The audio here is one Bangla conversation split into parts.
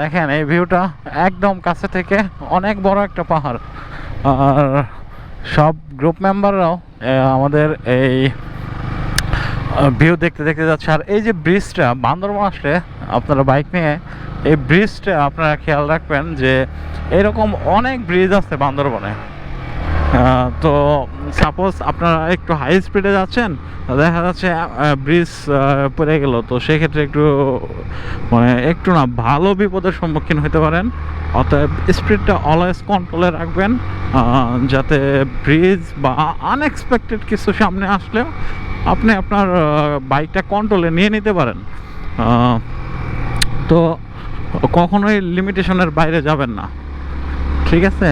দেখেন এই ভিউটা একদম কাছে থেকে অনেক বড় একটা পাহাড়। আর সব গ্রুপ মেম্বাররাও আমাদের এই ভিউ দেখতে দেখতে যাচ্ছে। আর এই যে ব্রিজটা বান্দরবান আসলে আপনারা বাইক নিয়ে, এই ব্রিজটা আপনারা খেয়াল রাখবেন যে এরকম অনেক ব্রিজ আছে বান্দরবনে। তো সাপোজ আপনারা একটু হাই স্পিডে যাচ্ছেন দেখা যাচ্ছে ব্রিজ পড়ে গেল। তো সেক্ষেত্রে একটু মানে একটু না, ভালো বিপদের সম্মুখীন হতে পারেন। অতএব স্পিডটা অলওয়েজ কন্ট্রোলে রাখবেন যাতে ব্রিজ বা আনএক্সপেক্টেড কিছু সামনে আসলেও আপনি আপনার বাইকটা কন্ট্রোলে নিয়ে নিতে পারেন। তো কখনোই লিমিটেশনের বাইরে যাবেন না। ঠিক আছে?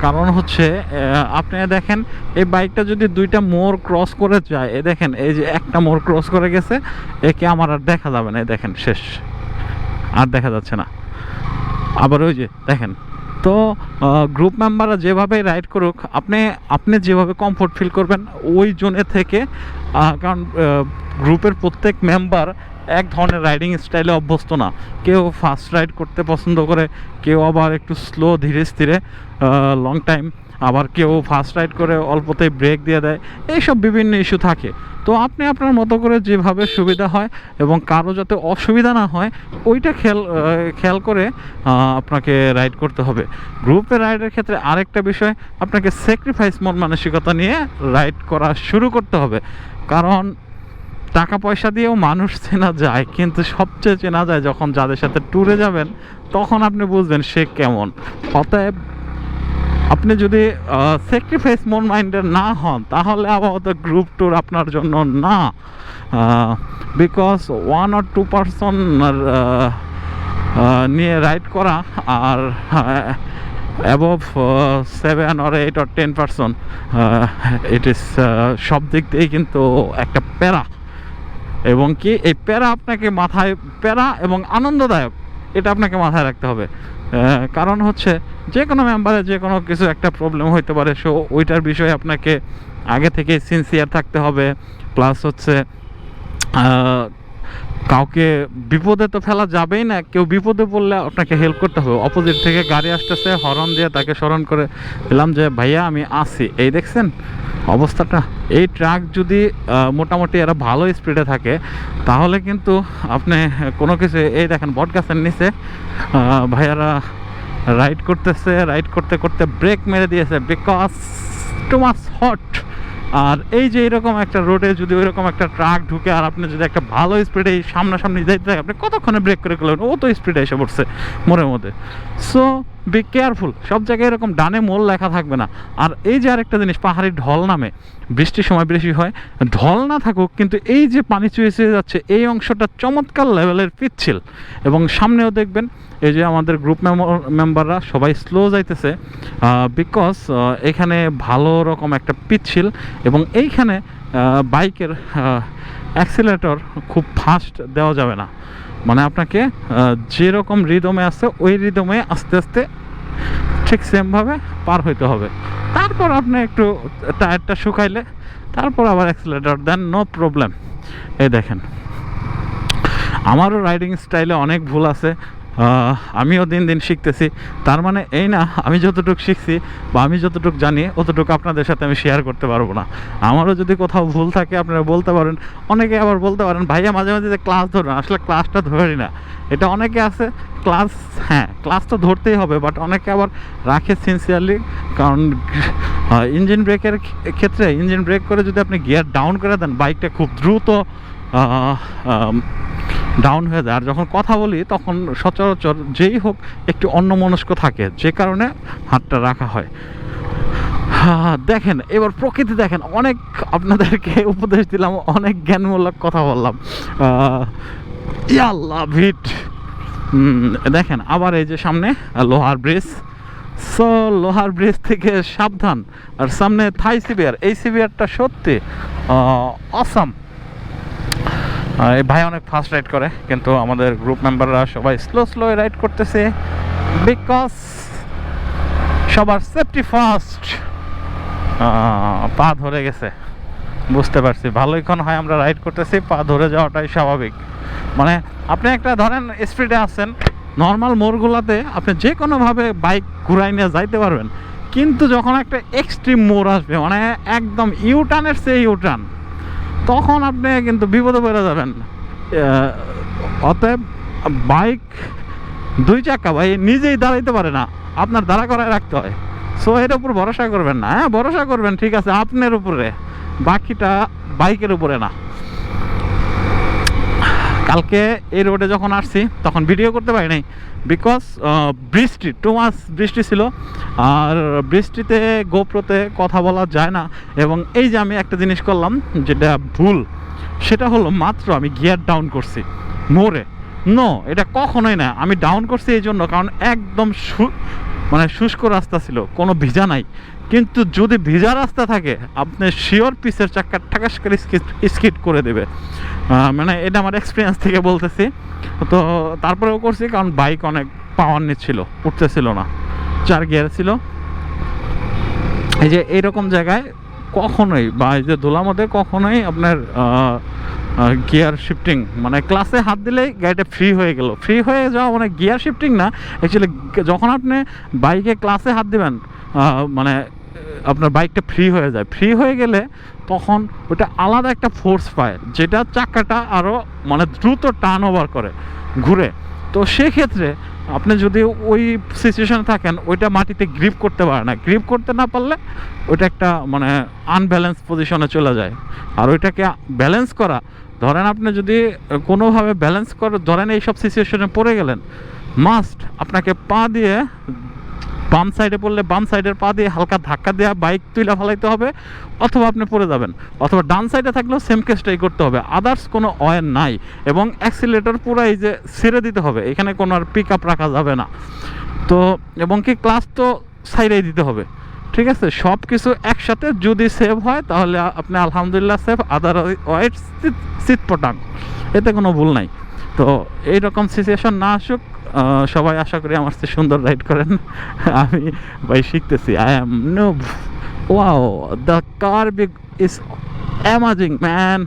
কারণ হচ্ছে আহ, আপনি দেখেন এই বাইকটা যদি দুইটা মোড় ক্রস করে যায় এ দেখেন এই যে একটা মোড় ক্রস করে গেছে একে আমার আর দেখা যাবে না দেখেন শেষ। আর দেখা যাচ্ছে না। আবার ওই যে দেখেন তো গ্রুপ মেম্বাররা যেভাবে রাইড করুক আপনি আপনি যেভাবে কমফোর্ট ফিল করবেন ওই জোনে থেকে কারণ গ্রুপের প্রত্যেক মেম্বার এক ধরনের রাইডিং স্টাইলে অভ্যস্ত না। কেউ ফাস্ট রাইড করতে পছন্দ করে, কেউ আবার একটু স্লো ধীরে স্থিরে লং টাইম আবার কেউ ফাস্ট রাইড করে অল্পতেই ব্রেক দিয়ে দেয়। এইসব বিভিন্ন ইস্যু থাকে। তো আপনি আপনার মতো করে যেভাবে সুবিধা হয় এবং কারও যাতে অসুবিধা না হয়, ওইটা খেয়াল খেয়াল করে আপনাকে রাইড করতে হবে। গ্রুপে রাইডের ক্ষেত্রে আরেকটা বিষয়, আপনাকে স্যাক্রিফাইস মন মানসিকতা নিয়ে রাইড করা শুরু করতে হবে। কারণ টাকা পয়সা দিয়েও মানুষ চেনা যায়, কিন্তু সবচেয়ে চেনা যায় যখন যাদের সাথে ট্যুরে যাবেন, তখন আপনি বুঝবেন সে কেমন। অতএব আপনি যদি স্যাক্রিফাইস মন মাইন্ডের না হন, তাহলে আপাতত গ্রুপ ট্যুর আপনার জন্য না। Because one or two person নিয়ে রাইড করা, আর above seven or eight or ten person it is সব দিক দিয়েই কিন্তু একটা প্যারা। এবং কি এই প্যারা আপনাকে মাথায়, প্যারা এবং আনন্দদায়ক, এটা আপনাকে মাথায় রাখতে হবে। কারণ হচ্ছে যে কোনো মেম্বারে যে কোনো কিছু একটা প্রবলেম হইতে পারে, সো ওইটার বিষয়ে আপনাকে আগে থেকে সিনসিয়ার থাকতে হবে। প্লাস হচ্ছে কাউকে বিপদে তো ফেলা যাবেই না, কেউ বিপদে পড়লে আপনাকে হেল্প করতে হবে। অপোজিট থেকে গাড়ি আসতেছে হরন দিয়ে তাকে স্মরণ করে দিলাম যে, ভাইয়া, আমি আসি এই দেখছেন? অবস্থাটা, এই ট্রাক যদি মোটামুটি এরা ভালো স্পিডে থাকে, তাহলে কিন্তু আপনি কোনো কিছু, এই দেখেন বট গাছের নিচে ভাইয়ারা রাইড করতেছে রাইড করতে করতে ব্রেক মেরে দিয়েছে বিকজ টু মাস হট আর এই যে এরকম একটা রোডে যদি ওইরকম একটা ট্রাক ঢুকে আর আপনি যদি একটা ভালো স্পিডে সামনাসামনি যাইতে থাকে, আপনি কতক্ষণে ব্রেক করে গেলেন? ও তো স্পিডে এসে পড়ছে মোড়ের মধ্যে। সো বি কেয়ারফুল সব জায়গায় এরকম ডানে মোল লেখা থাকবে না। আর এই যে আরেকটা জিনিস, পাহাড়ি ঢল নামে বৃষ্টির সময় বেশি হয়, ঢল না থাকুক, কিন্তু এই যে পানি চুয়ে চুয়ে যাচ্ছে, এই অংশটা চমৎকার লেভেলের পিচ্ছিল। এবং সামনেও দেখবেন, এই যে আমাদের গ্রুপ মেম্বাররা সবাই স্লো যাইতেছে বিকজ এখানে ভালো রকম একটা পিচ্ছিল এবং এইখানে বাইকের অ্যাক্সিলেটর খুব ফাস্ট দেওয়া যাবে না। মানে আপনাকে যেরকম রিদমে আছে, ওই রিদমে আস্তে আস্তে ঠিক সেমভাবে পার হইতে হবে। তারপর আপনি একটু টায়ারটা শুকাইলে, তারপর আবার অ্যাক্সিলেটার দেন নো প্রবলেম এই দেখেন, আমারও রাইডিং স্টাইলে অনেক ভুল আছে। আমিও দিন দিন শিখতেছি। তার মানে এই না, আমি যতটুকু শিখছি বা আমি যতটুকু জানি, অতটুকু আপনাদের সাথে আমি শেয়ার করতে পারব না। আমারও যদি কোথাও ভুল থাকে, আপনারা বলতে পারেন। অনেকে আবার বলতে পারেন, ভাইয়া, মাঝে মাঝে যে ক্লাস ধরুন, আসলে ক্লাসটা ধরি না। এটা অনেকে আছে ক্লাস হ্যাঁ ক্লাস তো ধরতেই হবে বাট অনেকে আবার রাখে সিনসিয়ারলি কারণ ইঞ্জিন ব্রেকের ক্ষেত্রে ইঞ্জিন ব্রেক করে যদি আপনি গিয়ার ডাউন করে দেন বাইকটা খুব দ্রুত ডাউন হয়ে যায়। আর যখন কথা বলি, তখন সচরাচর যেই হোক একটু অন্যমনস্ক থাকে, যে কারণে হাতটা রাখা হয়। দেখেন, এবার প্রকৃতি দেখেন, অনেক আপনাদেরকে উপদেশ দিলাম, অনেক জ্ঞানমূলক কথা বললাম। ইয়াল্লা ভিট। দেখেন, আবার এই যে সামনে লোহার ব্রিজ। সো, লোহার ব্রিজ থেকে সাবধান। আর সামনে থাই সিভিয়ার, এই সিভিয়ারটা সত্যি অসাম ভাই অনেক ফাস্ট রাইড করে, কিন্তু আমাদের গ্রুপ মেম্বাররা সবাই স্লো স্লো রাইড করতেছে বিকজ সবার সেফটি ফার্স্ট পা ধরে গেছে। বুঝতে পারছি ভালোইক্ষণ হয় আমরা রাইড করতেছি, পা ধরে যাওয়াটাই স্বাভাবিক। মানে আপনি একটা ধরেন স্পিডে আছেন নর্মাল মোড়গুলোতে আপনি যে কোনোভাবে বাইক ঘুরাই নিয়ে যাইতে পারবেন। কিন্তু যখন একটা এক্সট্রিম মোড় আসবে মানে একদম ইউটার্নের সে ইউটার্ন তখন আপনি কিন্তু বিপদে পড়ে যাবেন। অতএব বাইক দুই চাকা, ভাই, নিজেই দাঁড়াইতে পারে না। আপনার দাঁড়া করায় রাখতে হয়। সো এর উপর ভরসা করবেন না। হ্যাঁ ভরসা করবেন, ঠিক আছে, আপনার উপরে। বাকিটা বাইকের উপরে না। কালকে এই রোডে যখন আসছি, তখন ভিডিও করতে পারি নাই বিকজ বৃষ্টি টু মাস বৃষ্টি ছিল। আর বৃষ্টিতে, গোপ্রতে কথা বলা যায় না। এবং এই যে আমি একটা জিনিস করলাম, যেটা ভুল, সেটা হলো মাত্র আমি গিয়ার ডাউন করছি মোড়ে। নো এটা কখনোই না। আমি ডাউন করছি এই জন্য, কারণ একদম মানে শুষ্ক রাস্তা ছিল, কোনো ভিজা নাই। কিন্তু যদি ভিজা রাস্তা থাকে, আপনি শিওর পিসের চাক্কা ঠাকাস করে স্কিট করে দেবে। মানে এটা আমার এক্সপিরিয়েন্স থেকে বলতেছি। তো তারপরেও করছি, কারণ বাইক অনেক পাওয়ার নিচ্ছিল, উঠতেছিল না, চার গিয়ার ছিল। এই যে এইরকম জায়গায় কখনোই, বা এই যে দোলা মধ্যে কখনোই আপনার গিয়ার শিফটিং মানে ক্লাসে হাত দিলেই গাড়িটা ফ্রি হয়ে গেল। ফ্রি হয়ে যাওয়া মানে গিয়ার শিফটিং না অ্যাকচুয়ালি যখন আপনি বাইকে ক্লাসে হাত দিবেন মানে আপনার বাইকটা ফ্রি হয়ে যায়। ফ্রি হয়ে গেলে তখন ওটা আলাদা একটা ফোর্স পায়, যেটা চাকাটা আরও মানে দ্রুত টার্ন ওভার করে, ঘুরে। তো সেক্ষেত্রে আপনি যদি ওই সিচুয়েশানে থাকেন, ওইটা মাটিতে গ্রিপ করতে পারে না। গ্রিপ করতে না পারলে ওইটা একটা মানে আনব্যালেন্স পজিশনে চলে যায়। আর ওইটাকে ব্যালেন্স করা ধরেন আপনি যদি কোনোভাবে ব্যালেন্স করে, ধরেন এইসব সিচুয়েশনে পড়ে গেলেন মাস্ট আপনাকে পা দিয়ে, বাম সাইডে পড়লে বাম সাইডের পা দিয়ে হালকা ধাক্কা দেওয়া বাইক তুলে ফেলাইতে হবে, অথবা আপনি পড়ে যাবেন। অথবা ডান সাইডে থাকলেও সেম কেসটাই করতে হবে। আদার্স কোনো অয়ের নাই এবং অ্যাক্সিলেটর পুরো এই যে ছেড়ে দিতে হবে, এখানে কোনো আর পিক আপ রাখা যাবে না। তো, এবং কি ক্লাস তো সাইডেই দিতে হবে। ঠিক আছে? সব কিছু একসাথে যদি সেভ হয়, তাহলে আপনি আলহামদুলিল্লাহ সেভ আদার ওয়াইট পটান। এতে কোনো ভুল নাই। তো এইরকম সিচুয়েশন না আসুক সবাই আশা করি আমার চেয়ে সুন্দর রাইড করেন। আমি ভাই শিখতেছি। I am no wow the car big is amazing man